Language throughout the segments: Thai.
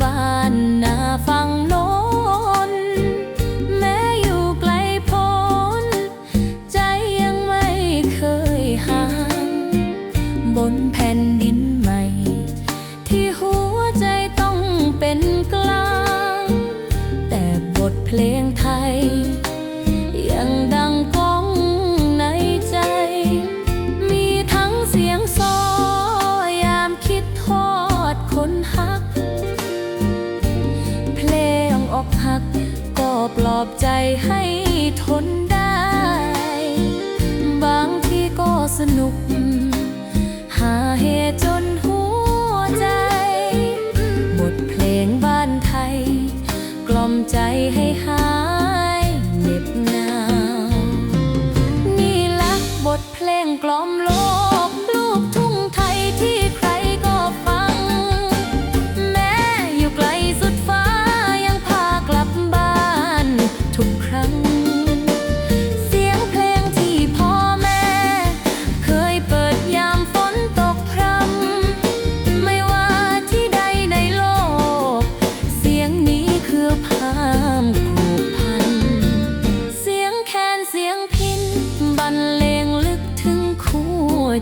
บ้าน ปลอบใจให้ทนได้ บางทีก็สนุก หาเหตุจนหัวใจ บทเพลงบ้านไทย กล่อมใจให้หายเหน็บหนาว นี่ละบทเพลงกล่อมล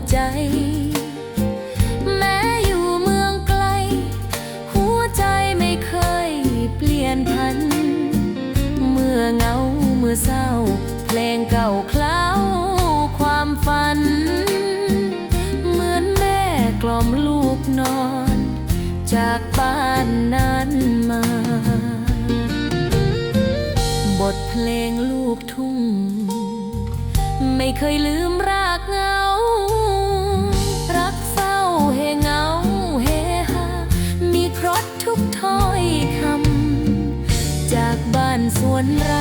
ใจ แม้อยู่เมืองไกล หัวใจไม่เคยเปลี่ยนพัน เมื่อเหงาเมื่อเศร้า เพลงเก่าคล้าความฝัน เหมือนแม่กล่อมลูกนอน จากบ้านนั้นมา บทเพลงลูกทุ่งไม่เคยลืมรากเหงา วนไร